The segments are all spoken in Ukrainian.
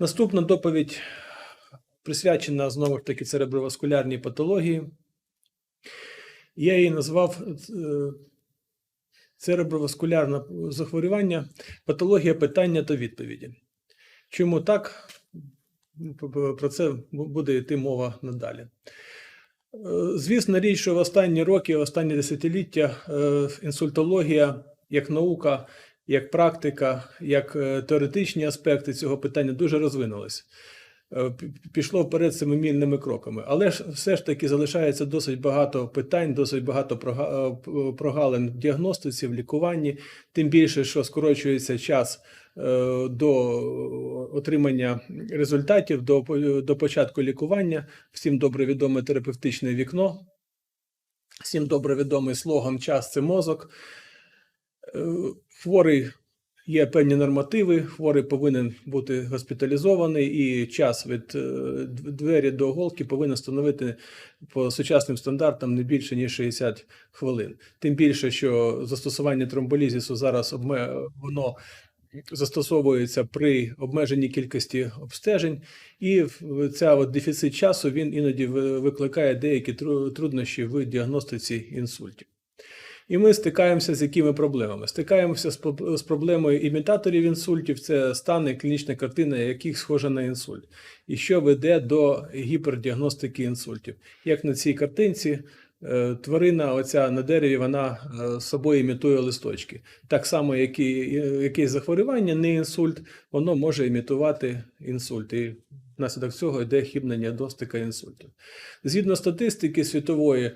Наступна доповідь присвячена знову ж таки цереброваскулярній патології. Я її назвав е, цереброваскулярне захворювання, патологія питання та відповіді. Чому так? Про це буде йти мова надалі. Е, Звісно, річ, що в останні роки, в останні десятиліття е, інсультологія як наука, як практика, як е, теоретичні аспекти цього питання дуже розвинулись. Е, пі- Пішло вперед семимільними кроками. Але ж все ж таки залишається досить багато питань, досить багато е, прогалин в діагностиці, в лікуванні, тим більше, що скорочується час до отримання результатів, до, до початку лікування. Всім добре відоме терапевтичне вікно, всім добре відомий слоган Час це мозок. Е, Хворий є певні нормативи, хворий повинен бути госпіталізований, і час від е, двері до голки повинен становити по сучасним стандартам не більше ніж 60 хвилин. Тим більше, що застосування тромболізісу зараз обме... воно застосовується при обмеженій кількості обстежень, і ця от дефіцит часу він іноді викликає деякі тру- труднощі в діагностиці інсультів. І ми стикаємося з якими проблемами? Стикаємося з, проблемою імітаторів інсультів, це стани, клінічна картина, яких схожа на інсульт, і що веде до гіпердіагностики інсультів. Як на цій картинці, е, тварина, оця на дереві, вона е, собою імітує листочки. Так само, як і якесь захворювання, не інсульт, воно може імітувати інсульт. І внаслідок цього йде хібна діагностика інсульту. Згідно статистики світової,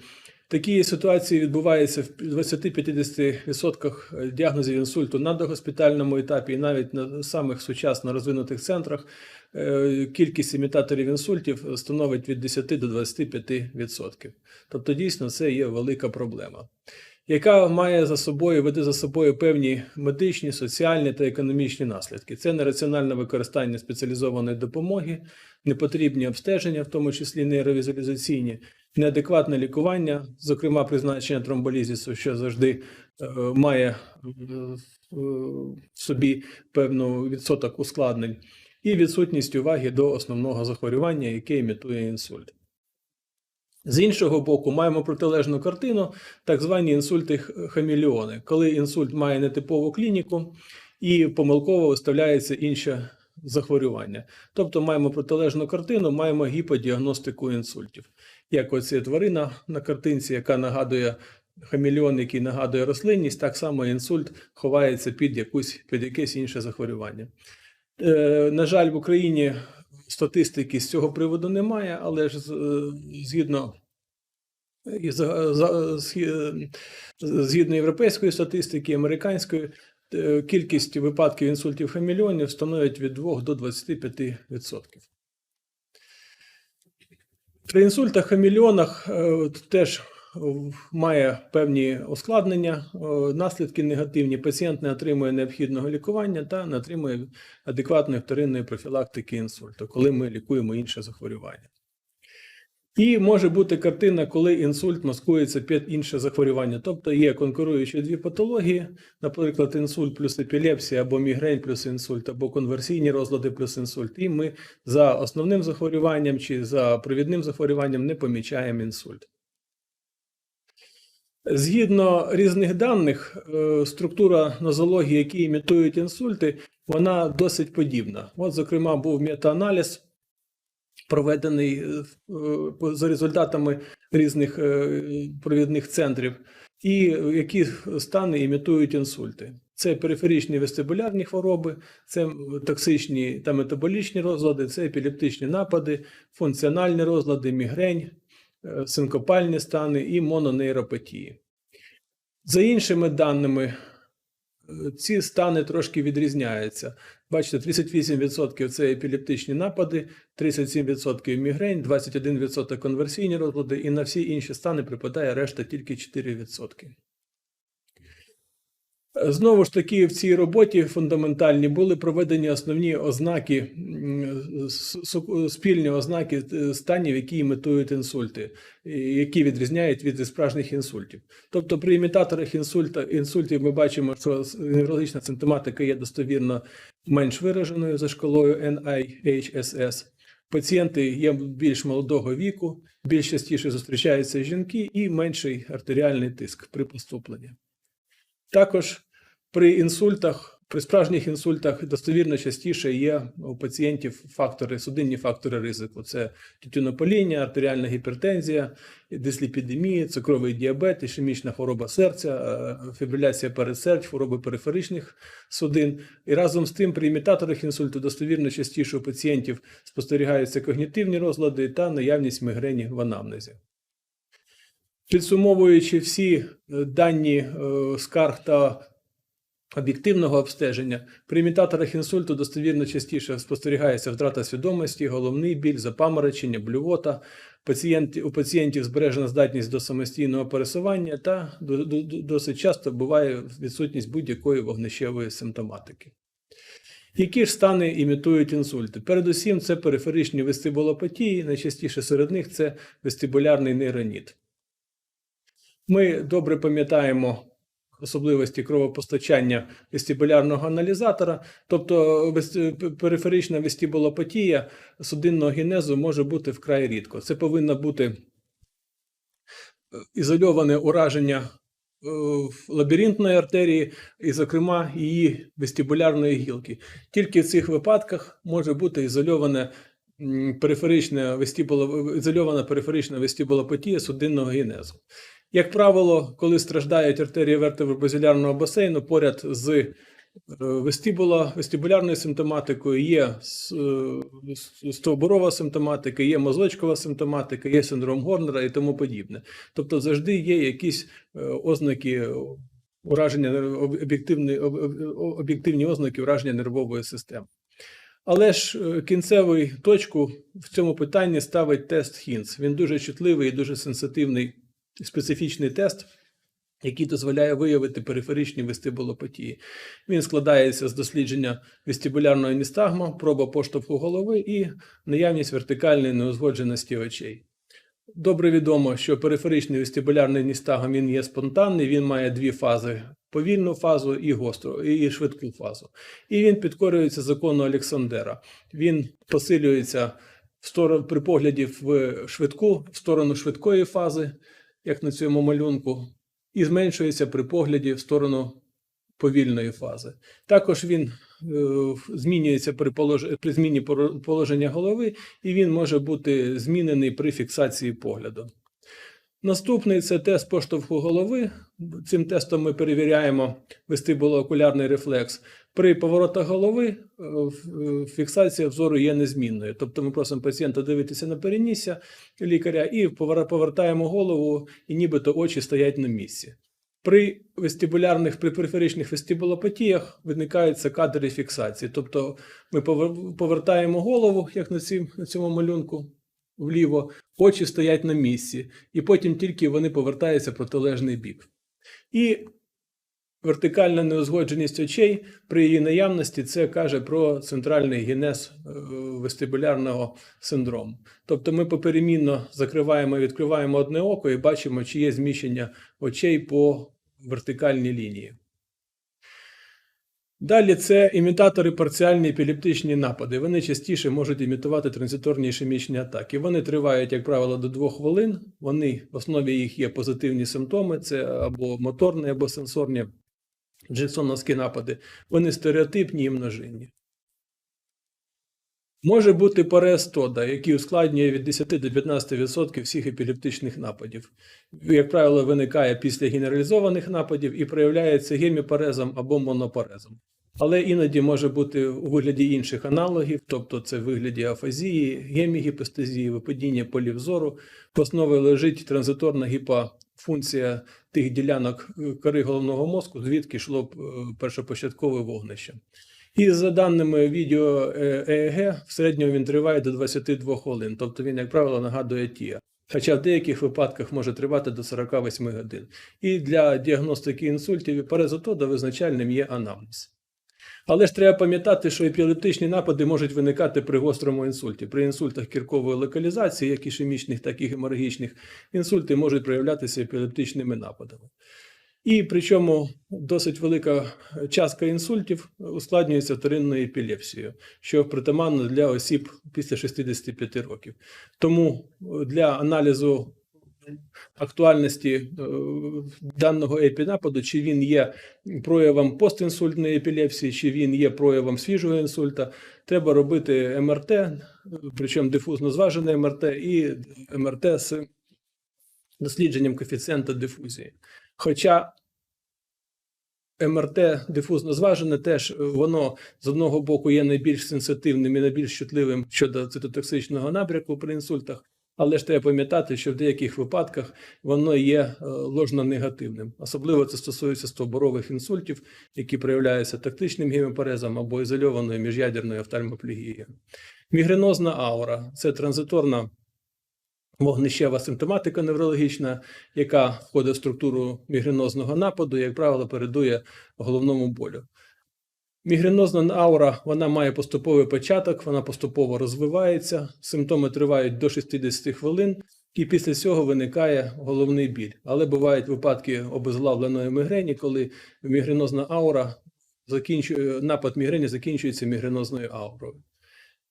Такі ситуації відбуваються в 20-50% діагнозів інсульту на догоспітальному етапі, і навіть на самих сучасно розвинутих центрах е, кількість імітаторів інсультів становить від 10 до 25%. Тобто, дійсно, це є велика проблема, яка має за собою веде за собою певні медичні, соціальні та економічні наслідки. Це нераціональне використання спеціалізованої допомоги, непотрібні обстеження, в тому числі нейровізуалізаційні, неадекватне лікування, зокрема призначення тромболізісу, що завжди е, має е, в собі певну відсоток ускладнень, і відсутність уваги до основного захворювання, яке імітує інсульт. З іншого боку, маємо протилежну картину, так звані інсульти х- хамелеони, коли інсульт має нетипову клініку і помилково виставляється інше захворювання. Тобто маємо протилежну картину, маємо гіподіагностику інсультів. Як оця тварина на картинці, яка нагадує хамелеон, який нагадує рослинність, так само інсульт ховається під, якусь, під якесь інше захворювання. Е, на жаль, в Україні статистики з цього приводу немає, але ж е, згідно і згідно європейської статистики, американської, е, кількість випадків інсультів хамелеонів становить від 2 до 25%. При інсультах хамелеонах е, теж е, має певні ускладнення, е, наслідки негативні. Пацієнт не отримує необхідного лікування та не отримує адекватної вторинної профілактики інсульту, коли ми лікуємо інше захворювання. І може бути картина, коли інсульт маскується під інше захворювання. Тобто є конкуруючі дві патології, наприклад, інсульт плюс епілепсія, або мігрень плюс інсульт, або конверсійні розлади плюс інсульт. І ми за основним захворюванням чи за провідним захворюванням не помічаємо інсульт. Згідно різних даних, е, структура нозології, які імітують інсульти, вона досить подібна. От, зокрема, був метааналіз, проведений е, е, за результатами різних е, провідних центрів, і які стани імітують інсульти. Це периферичні вестибулярні хвороби, це токсичні та метаболічні розлади, це епілептичні напади, функціональні розлади, мігрень, синкопальні стани і мононейропатії. За іншими даними, ці стани трошки відрізняються. Бачите, 38% це епілептичні напади, 37% мігрень, 21% конверсійні розлади, і на всі інші стани припадає решта тільки 4%. Знову ж таки, в цій роботі фундаментальні були проведені основні ознаки, спільні ознаки е, станів, які імітують інсульти, які відрізняють від справжніх інсультів. Тобто при імітаторах інсульта, інсультів ми бачимо, що неврологічна симптоматика є достовірно менш вираженою за шкалою NIHSS. Пацієнти є більш молодого віку, більш частіше зустрічаються жінки і менший артеріальний тиск при поступленні. Також при інсультах, при справжніх інсультах достовірно частіше є у пацієнтів фактори, судинні фактори ризику. Це тютюнопаління, артеріальна гіпертензія, дисліпідемія, цукровий діабет, ішемічна хвороба серця, е, фібриляція передсердь, хвороби периферичних судин. І разом з тим при імітаторах інсульту достовірно частіше у пацієнтів спостерігаються когнітивні розлади та наявність мігрені в анамнезі. Підсумовуючи всі е, дані е, скарг та об'єктивного обстеження, при імітаторах інсульту достовірно частіше спостерігається втрата свідомості, головний біль, запаморочення, блювота. У пацієнтів збережена здатність до самостійного пересування та до- до- до- досить часто буває відсутність будь-якої вогнищевої симптоматики. Які ж стани імітують інсульти? Передусім, це периферичні вестибулопатії, найчастіше серед них це вестибулярний нейроніт. Ми добре пам'ятаємо особливості кровопостачання вестибулярного аналізатора, тобто периферична вестибулопатія судинного генезу може бути вкрай рідко. Це повинно бути е, ізольоване ураження е, лабіринтної артерії, і, зокрема, її вестибулярної гілки. Тільки в цих випадках може бути ізольоване ізольована периферична вестибулопатія судинного генезу. Як правило, коли страждають артерії вертебробазилярного басейну, поряд з е, вестибула, вестибулярною симптоматикою є е, стовбурова симптоматика, є мозочкова симптоматика, є синдром Горнера і тому подібне. Тобто завжди є якісь е, ознаки ураження об'єктивні, об- об- об'єктивні ознаки ураження нервової системи. Але ж кінцевий точку в цьому питанні ставить тест Хінц. Він дуже чутливий і дуже сенситивний специфічний тест, який дозволяє виявити периферичні вестибулопатії. Він складається з дослідження вестибулярного ністагма, проба поштовху голови і наявність вертикальної неузгодженості очей. Добре відомо, що периферичний вестибулярний ністагм він є спонтанний, він має дві фази: повільну фазу і гостру, і швидку фазу. І він підкорюється закону Олександера. Він посилюється в сторону при погляді в швидку, в сторону швидкої фази, як на цьому малюнку, і зменшується при погляді в сторону повільної фази. Також він е, змінюється при, при зміні положення голови, і він може бути змінений при фіксації погляду. Наступний це тест поштовху голови. Цим тестом ми перевіряємо вестибулоокулярний рефлекс. При поворотах голови е, е, фіксація взору є незмінною. Тобто ми просимо пацієнта дивитися на перенісся лікаря і повертаємо голову, і нібито очі стоять на місці. При вестибулярних, при периферичних вестибулопатіях виникають сакадери фіксації. Тобто ми повертаємо голову, як на цьому малюнку, вліво, очі стоять на місці, і потім тільки вони повертаються в протилежний бік. І вертикальна неузгодженість очей при її наявності це каже про центральний генез е, вестибулярного синдрому. Тобто ми поперемінно закриваємо і відкриваємо одне око і бачимо, чи є зміщення очей по вертикальній лінії. Далі це імітатори парціальні епілептичні напади. Вони частіше можуть імітувати транзиторні ішемічні атаки. Вони тривають, як правило, до 2 хвилин. Вони в основі їх є позитивні симптоми: це або моторні, або сенсорні джексоновські напади. Вони стереотипні і множинні. Може бути парез Тода, який ускладнює від 10 до 15% всіх епілептичних нападів. Як правило, виникає після генералізованих нападів і проявляється геміпарезом або монопарезом. Але іноді може бути у вигляді інших аналогів, тобто це в вигляді афазії, гемігіпестезії, випадіння полів зору. В основі лежить транзиторна гіпофункція тих ділянок е, кори головного мозку, звідки йшло е, першопочаткове вогнище. І за даними відео ЕЕГ, в середньому він триває до 22 хвилин, тобто він, як правило, нагадує тія. Хоча в деяких випадках може тривати до 48 годин. І для діагностики інсультів і парезотода визначальним є анамнез. Але ж треба пам'ятати, що епілептичні напади можуть виникати при гострому інсульті. При інсультах кіркової локалізації, як ішемічних, так і геморагічних, інсульти можуть проявлятися епілептичними нападами. І причому досить велика частка інсультів ускладнюється вторинною епілепсією, що притаманно для осіб після 65 років. Тому для аналізу актуальності е, даного епінападу, чи він є проявом постінсультної епілепсії, чи він є проявом свіжого інсульта, треба робити МРТ, причому дифузно зважене МРТ і МРТ з дослідженням коефіцієнта дифузії. Хоча МРТ дифузно зважене теж воно з одного боку є найбільш сенситивним і найбільш чутливим щодо цитотоксичного набряку при інсультах, але ж треба пам'ятати, що в деяких випадках воно є е, ложно-негативним. Особливо це стосується стовбурових інсультів, які проявляються тактичним гемопарезом або ізольованою міжядерною офтальмоплегією. Мігренозна аура це транзиторна вогнищева симптоматика неврологічна, яка входить в структуру мігренозного нападу, і, як правило, передує головному болю. Мігренозна аура вона має поступовий початок, вона поступово розвивається, симптоми тривають до 60 хвилин, і після цього виникає головний біль. Але бувають випадки обезглавленої мігрені, коли мігренозна аура закінчує напад мігрені закінчується мігренозною аурою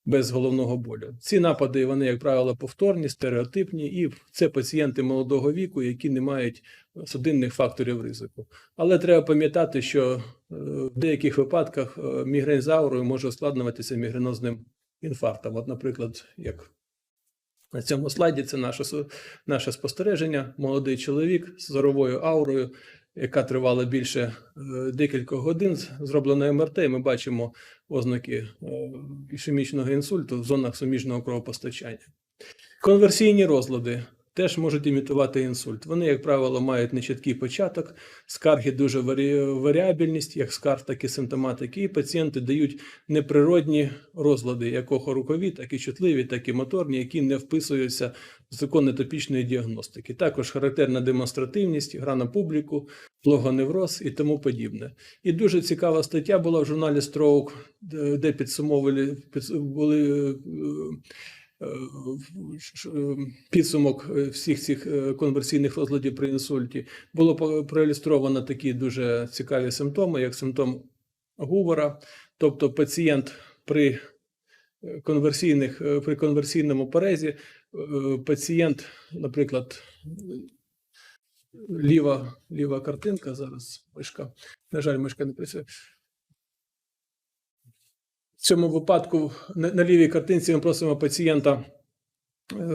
без головного болю. Ці напади, вони, як правило, повторні, стереотипні, і це пацієнти молодого віку, які не мають судинних факторів ризику. Але треба пам'ятати, що е, в деяких випадках е, мігрень з аурою може ускладнюватися мігренозним інфарктом. От, наприклад, як на цьому слайді це наше, наше спостереження. Молодий чоловік з зоровою аурою, яка тривала більше декількох годин, зроблено МРТ, ми бачимо ознаки е, ішемічного інсульту в зонах суміжного кровопостачання. Конверсійні розлади теж можуть імітувати інсульт. Вони, як правило, мають нечіткий початок, скарги дуже варі- як скарг, так і симптоматики, і пацієнти дають неприродні розлади, як охорукові, так і чутливі, так і моторні, які не вписуються в закон нетопічної діагностики. Також характерна демонстративність, гра на публіку, логоневроз і тому подібне. І дуже цікава стаття була в журналі Stroke, де підсумовували е, підсумок е, всіх цих е, конверсійних розладів при інсульті. Було проілюстровано такі дуже цікаві симптоми, як симптом Гувера, тобто пацієнт при е, конверсійних е, при конверсійному порезі, е, пацієнт, наприклад, ліва, ліва картинка зараз мишка. На жаль, мишка не працює. В цьому випадку на, лівій картинці ми просимо пацієнта е,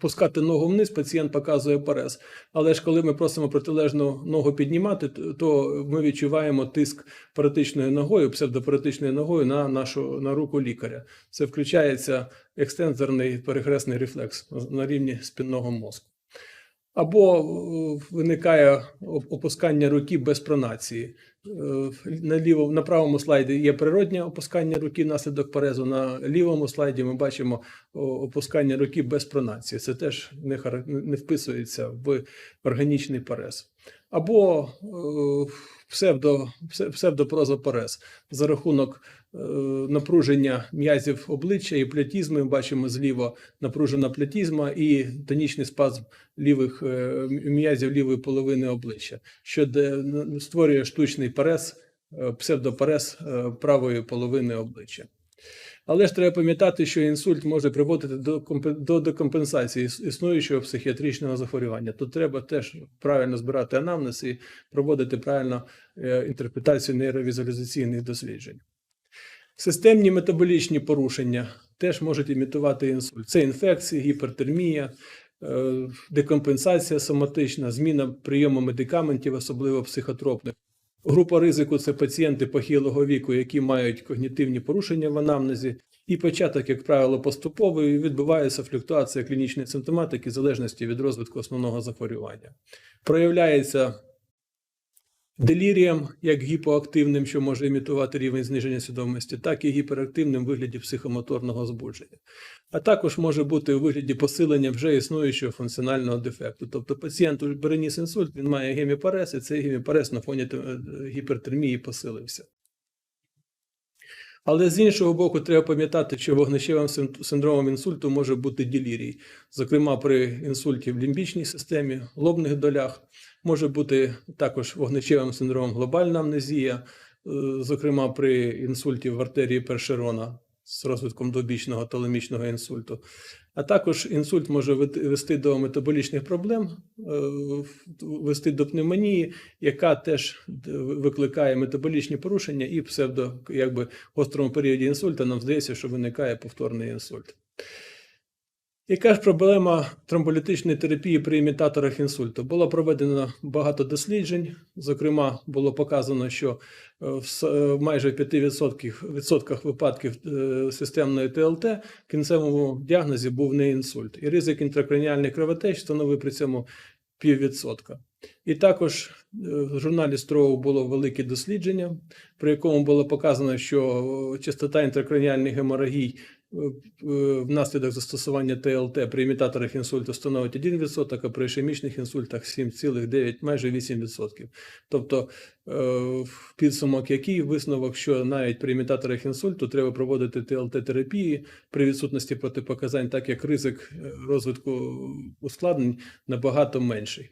пускати ногу вниз, пацієнт показує парез. Але ж коли ми просимо протилежну ногу піднімати, то ми відчуваємо тиск паратичною ногою, псевдопаратичною ногою на нашу на руку лікаря. Це включається екстензорний перехресний рефлекс на рівні спінного мозку. Або е, виникає опускання руки без пронації. Е, На, лівому, на правому слайді є природнє опускання руки внаслідок парезу. На лівому слайді ми бачимо опускання руки без пронації. Це теж не, хара- не вписується в органічний парез. Або е, псевдо, псе- псевдопрозопарез за рахунок е, напруження м'язів обличчя і плятізми. Ми бачимо зліва напружена плятізма і тонічний спазм лівих е, м'язів лівої половини обличчя, що створює штучний парез, е, псевдопарез е, правої половини обличчя. Але ж треба пам'ятати, що інсульт може приводити до до декомпенсації існуючого психіатричного захворювання. Тут треба теж правильно збирати анамнез і проводити правильно е, інтерпретацію нейровізуалізаційних досліджень. Системні метаболічні порушення теж можуть імітувати інсульт. Це інфекції, гіпертермія, е, декомпенсація соматична, зміна прийому медикаментів, особливо психотропних. Група ризику це пацієнти похилого віку, які мають когнітивні порушення в анамнезі, і початок, як правило, поступовий відбувається флюктуація клінічної симптоматики в залежності від розвитку основного захворювання. Проявляється делірієм, як гіпоактивним, що може імітувати рівень зниження свідомості, так і гіперактивним вигляді психомоторного збудження. А також може бути у вигляді посилення вже існуючого функціонального дефекту. Тобто пацієнт переніс інсульт, він має геміпарез, і цей геміпарез на фоні е, гіпертермії посилився. Але з іншого боку, треба пам'ятати, що вогнищевим синдромом інсульту може бути ділірій, зокрема при інсульті в лімбічній системі, лобних долях, може бути також вогнищевим синдромом глобальна амнезія, е, зокрема при інсульті в артерії першерона з розвитком добічного талемічного інсульту. А також інсульт може вести до метаболічних проблем, е, вести до пневмонії, яка теж викликає метаболічні порушення і псевдо, якби в гострому періоді інсульта нам здається, що виникає повторний інсульт. Яка ж проблема тромболітичної терапії при імітаторах інсульту? Було проведено багато досліджень. Зокрема, було показано, що е, в е, майже 5% відсотках випадків е, системної ТЛТ в кінцевому діагнозі був не інсульт. І ризик інтракраніальних кровотеч становив при цьому піввідсотка. І також в журналі Строу було велике дослідження, при якому було показано, що частота інтракраніальних геморагій внаслідок застосування ТЛТ при імітаторах інсульту становить 1%, а при ішемічних інсультах 7,9, майже 8%. Тобто е, в підсумок який висновок, що навіть при імітаторах інсульту треба проводити ТЛТ-терапії при відсутності протипоказань, так як ризик е, розвитку ускладнень набагато менший.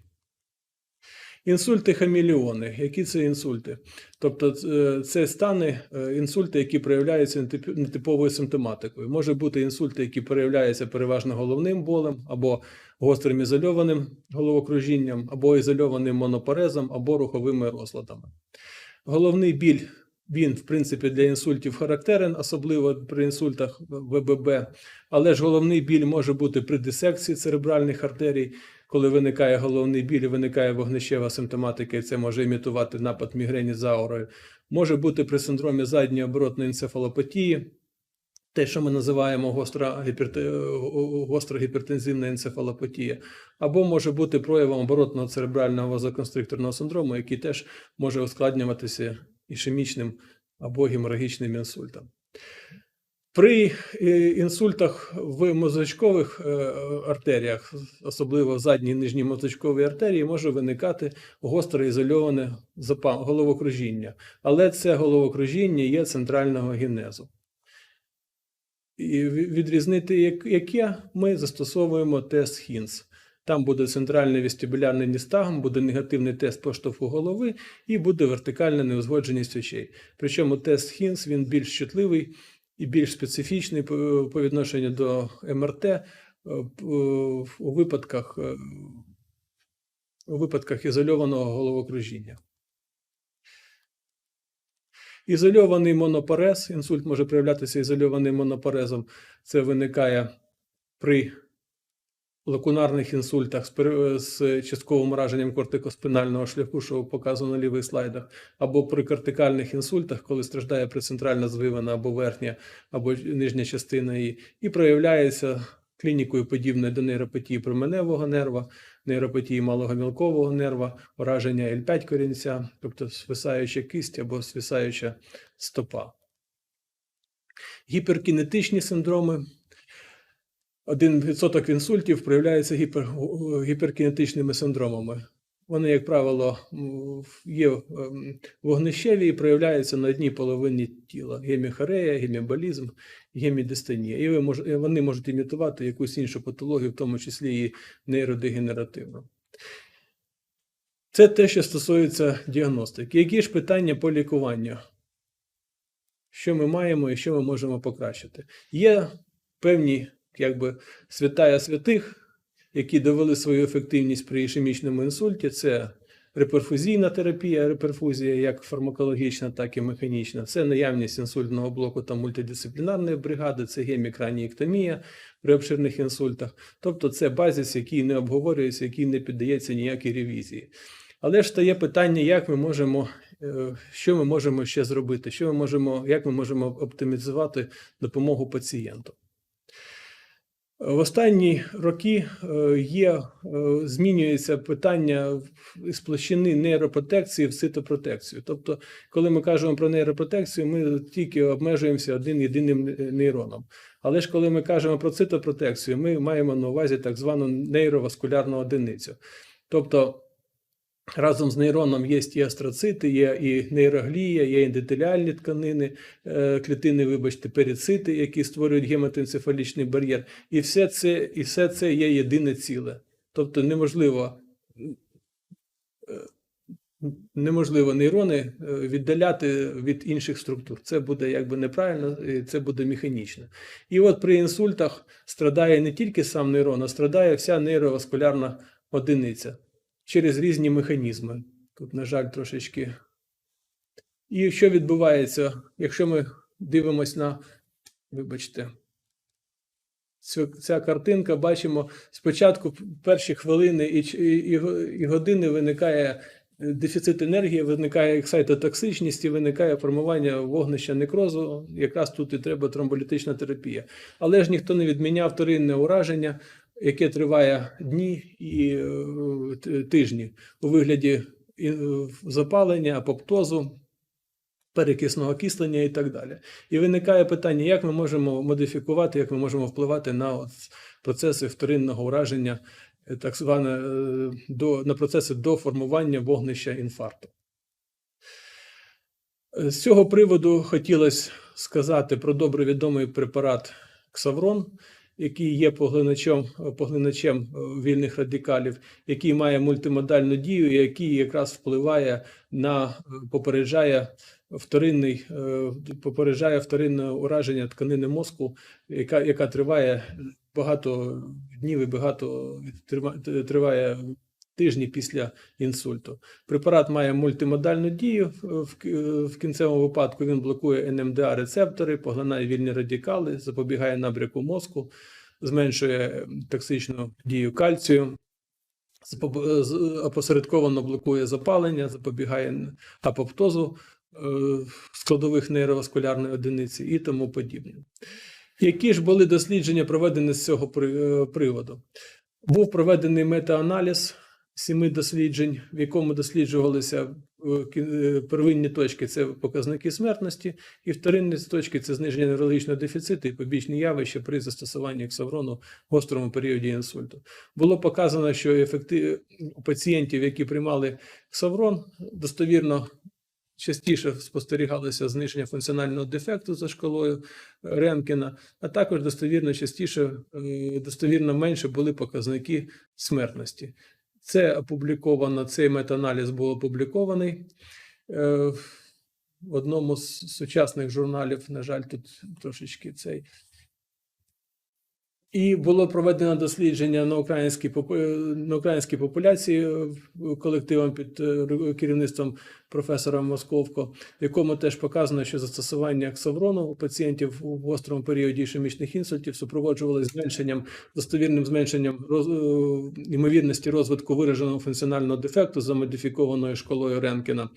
Інсульти хаміліони. Які це інсульти? Тобто е, це стани е, інсульти, які проявляються нетиповою симптоматикою. Може бути інсульти, які проявляються переважно головним болем, або гострим ізольованим головокружінням, або ізольованим монопорезом, або руховими розладами. Головний біль він, в принципі, для інсультів характерен, особливо при інсультах ВББ, але ж головний біль може бути при дисекції церебральних артерій, коли виникає головний біль, і виникає вогнищева симптоматика, і це може імітувати напад мігрені за аурою. Може бути при синдромі задньої оборотної енцефалопатії, те, що ми називаємо гостра, гіперте... гостра гіпертензивна енцефалопатія, або може бути проявом оборотного церебрального вазоконстрикторного синдрому, який теж може ускладнюватися ішемічним або геморагічним інсультом. При е, інсультах в мозочкових е, артеріях, особливо в задній і нижній мозочковій артерії, може виникати гостре ізольоване головокружіння. Але це головокружіння є центрального генезу. І відрізнити яке ми застосовуємо тест Хінс. Там буде центральний вестибулярний ністагм, буде негативний тест поштовху голови і буде вертикальна неузгодженість очей. Причому тест Хінс він більш чутливий і більш специфічний по відношенню до МРТ е, у випадках, е, у випадках ізольованого головокружіння. Ізольований монопорез, інсульт може проявлятися ізольованим монопорезом. Це виникає при лакунарних інсультах з, частковим ураженням кортикоспинального шляху, що показано на лівих слайдах, або при кортикальних інсультах, коли страждає прецентральна звивана або верхня, або нижня частина її, і проявляється клінікою подібною до нейропатії променевого нерва, нейропатії малого мілкового нерва, ураження L5 корінця, тобто свисаюча кисть або свисаюча стопа. Гіперкінетичні синдроми. Один відсоток інсультів проявляється гіпер, гіперкінетичними синдромами. Вони, як правило, є ем, вогнищеві і проявляються на одній половині тіла. І ви мож, і вони можуть імітувати якусь іншу патологію, в тому числі і нейродегенеративну. Це те, що стосується діагностики. Які ж питання по лікуванню? Що ми маємо і що ми можемо покращити? Є певні якби, святая святих, які довели свою ефективність при ішемічному інсульті. Це реперфузійна терапія, реперфузія, як фармакологічна, так і механічна. Це наявність інсультного блоку та мультидисциплінарної бригади, це гемікраніектомія при обширних інсультах. Тобто це базис, який не обговорюється, який не піддається ніякій ревізії. Але ж стає питання, як ми можемо, е, що ми можемо ще зробити, що ми можемо, як ми можемо оптимізувати допомогу пацієнту. В останні роки е, є, е, змінюється питання з площини нейропротекції в цитопротекцію. Тобто, коли ми кажемо про нейропротекцію, ми тільки обмежуємося один єдиним нейроном. Але ж коли ми кажемо про цитопротекцію, ми маємо на увазі так звану нейроваскулярну одиницю. Тобто разом з нейроном є і астроцити, є і нейроглія, є ендотеліальні тканини, е, клітини, вибачте, перицити, які створюють гематоенцефалічний бар'єр. І все це, і все це є єдине ціле. Тобто неможливо, е, неможливо нейрони е, віддаляти від інших структур. Це буде якби неправильно, і це буде механічно. І от при інсультах страдає не тільки сам нейрон, а страдає вся нейроваскулярна одиниця через різні механізми. Тут, на жаль, трошечки. І що відбувається, якщо ми дивимося на, вибачте, ця картинка, бачимо, спочатку перші хвилини і, і, і, години виникає е, дефіцит енергії, виникає ексайтотоксичність і виникає формування вогнища некрозу. Якраз тут і треба тромболітична терапія. Але ж ніхто не відміняв вторинне ураження, яке триває дні і е, тижні у вигляді е, запалення, апоптозу, перекисного окислення і так далі. І виникає питання, як ми можемо модифікувати, як ми можемо впливати на процеси вторинного ураження, е, так зване до, на процеси до формування вогнища інфаркту. З цього приводу хотілося сказати про добре відомий препарат Ксаврон, який є поглиначем, поглиначем вільних радикалів, який має мультимодальну дію, який якраз впливає на е, попереджає вторинний, е, попереджає вторинне ураження тканини мозку, яка, яка триває багато днів і багато триває тижні після інсульту. Препарат має мультимодальну дію. В, кінцевому випадку він блокує НМДА рецептори, поглинає вільні радикали, запобігає набряку мозку, зменшує токсичну дію кальцію. Опосередковано блокує запалення, запобігає апоптозу е, складових нейроваскулярної одиниці і тому подібне. Які ж були дослідження проведені з цього е, приводу? Був проведений метааналіз сіми досліджень, в якому досліджувалися е, е, первинні точки це показники смертності, і вторинні точки це зниження неврологічного дефіциту і побічні явища при застосуванні ксаврону в гострому періоді інсульту. Було показано, що ефекти у пацієнтів, які приймали ксаврон, достовірно частіше спостерігалося зниження функціонального дефекту за шкалою Ренкіна, а також достовірно частіше, е, достовірно менше були показники смертності. Це опубліковано, цей метааналіз був опублікований е, в одному з сучасних журналів. На жаль, тут трошечки цей. І було проведено дослідження на українській, е, на українській популяції е, колективом під е, керівництвом професора Московко, в якому теж показано, що застосування ксаврону у пацієнтів у гострому періоді ішемічних інсультів супроводжувалося зменшенням, достовірним зменшенням роз, ймовірності розвитку вираженого функціонального дефекту за модифікованою школою Ренкіна.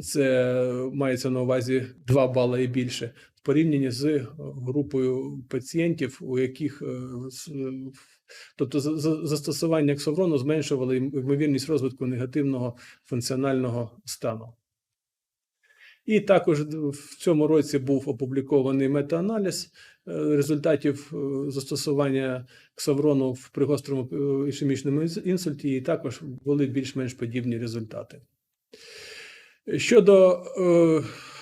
Це мається на увазі 2 бали і більше в порівнянні з е, групою пацієнтів, у яких е, е, тобто за- за- застосування ксаврону зменшувало ймовірність розвитку негативного функціонального стану. І також в цьому році був опублікований метааналіз результатів застосування ксаврону в при гострому е, ішемічному інсульті, і також були більш-менш подібні результати. Щодо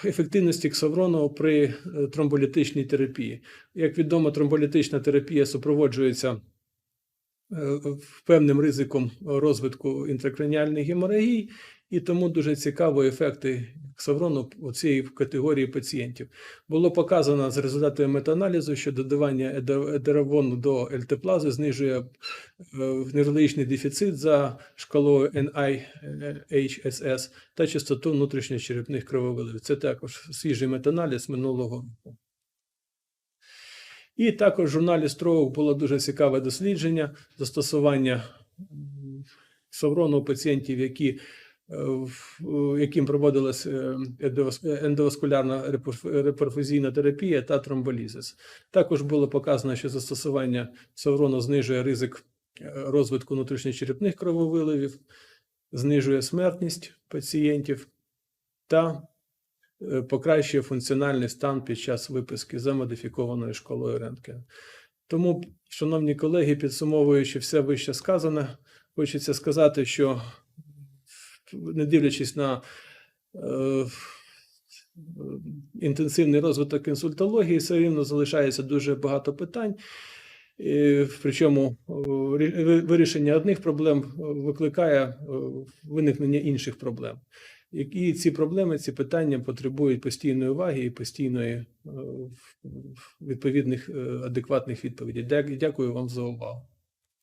е, ефективності ксаврону при е, тромболітичній терапії, як відомо, тромболітична терапія супроводжується певним ризиком розвитку інтракраніальних геморагій, і тому дуже цікаво ефекти ксаврону у цій категорії пацієнтів. Було показано з результатами метааналізу, що додавання едеравону до ЛТ-плази знижує е, неврологічний дефіцит за шкалою NIHSS та частоту внутрішньочерепних крововилив. Це також свіжий метааналіз минулого року. І також в журналі Stroke було дуже цікаве дослідження застосування м, ксаврону у пацієнтів, які яким проводилась е, ендоваскулярна реперфузійна терапія та тромболізис. Також було показано, що застосування саврону знижує ризик е, розвитку внутрішньочерепних крововиливів, знижує смертність пацієнтів та е, покращує функціональний стан під час виписки за модифікованою школою Рентген. Тому, шановні колеги, підсумовуючи все вище сказане, хочеться сказати, що не дивлячись на е, інтенсивний розвиток консультології, все рівно залишається дуже багато питань. І, причому вирішення одних проблем е, викликає е, виникнення інших проблем. І ці проблеми, ці питання потребують постійної уваги і постійної е, відповідних е, адекватних відповідей. Дя- Дякую вам за увагу.